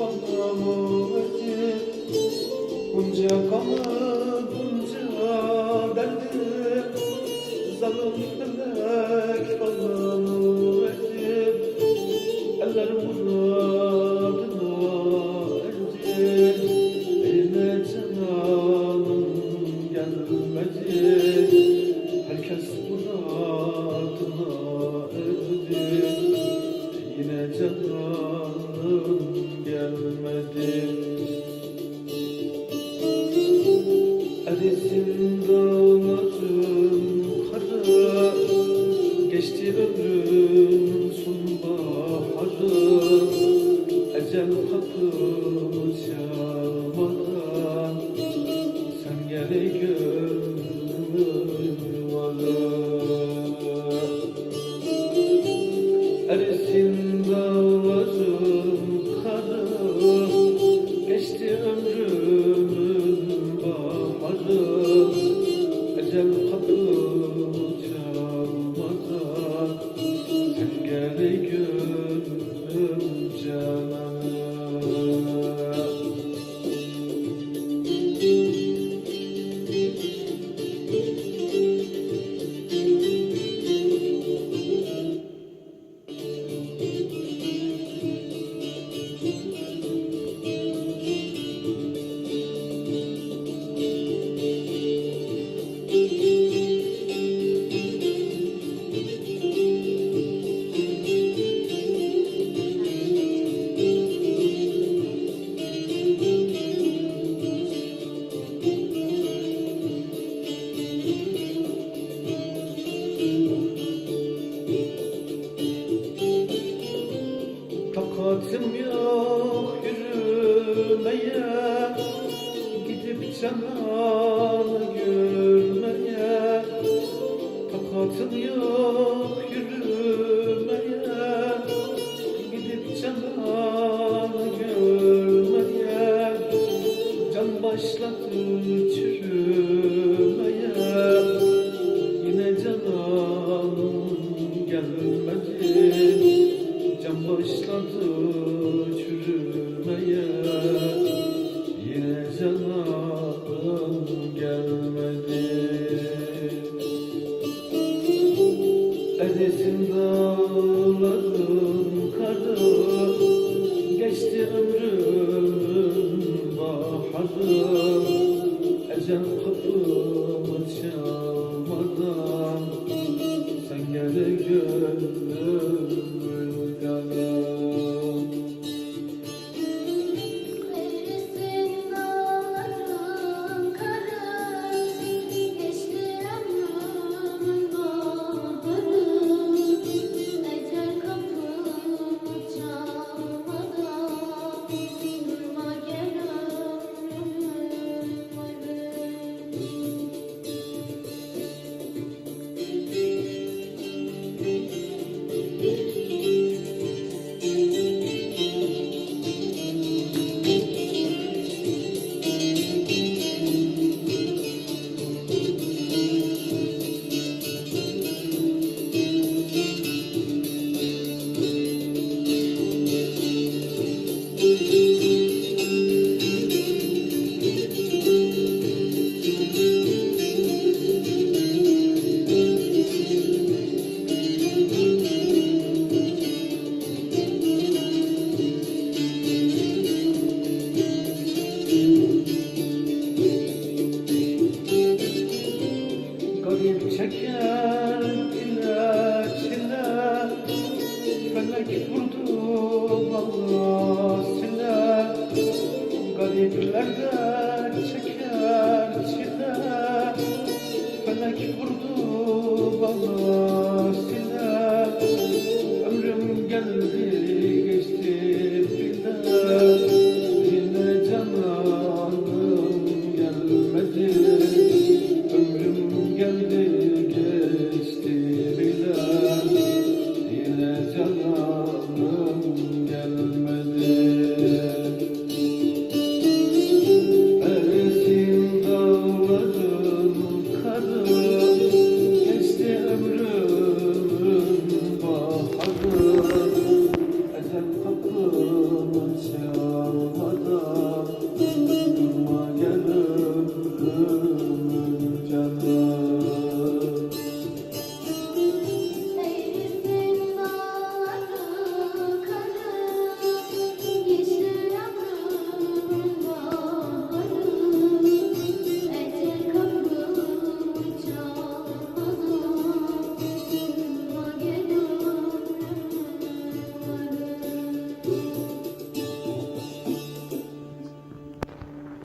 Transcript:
bana verdi Bunca kanı, bunca derdi Zalim felek bana verdi Ellerim muradına erdi cananım gelmedi Herkes muradına erdi Yine gelmedi Erisin dağların karı Geçti ömrüm sonbaharı. Ecel kapımı Cananı görmeye Takatim yok yürümeye. Gidip cananı görmeye Can başladı çürümeye. Yine cananım gelmedi Can başladı çürümeye Edesin dağların karı Geçti ömrümün Gariplerde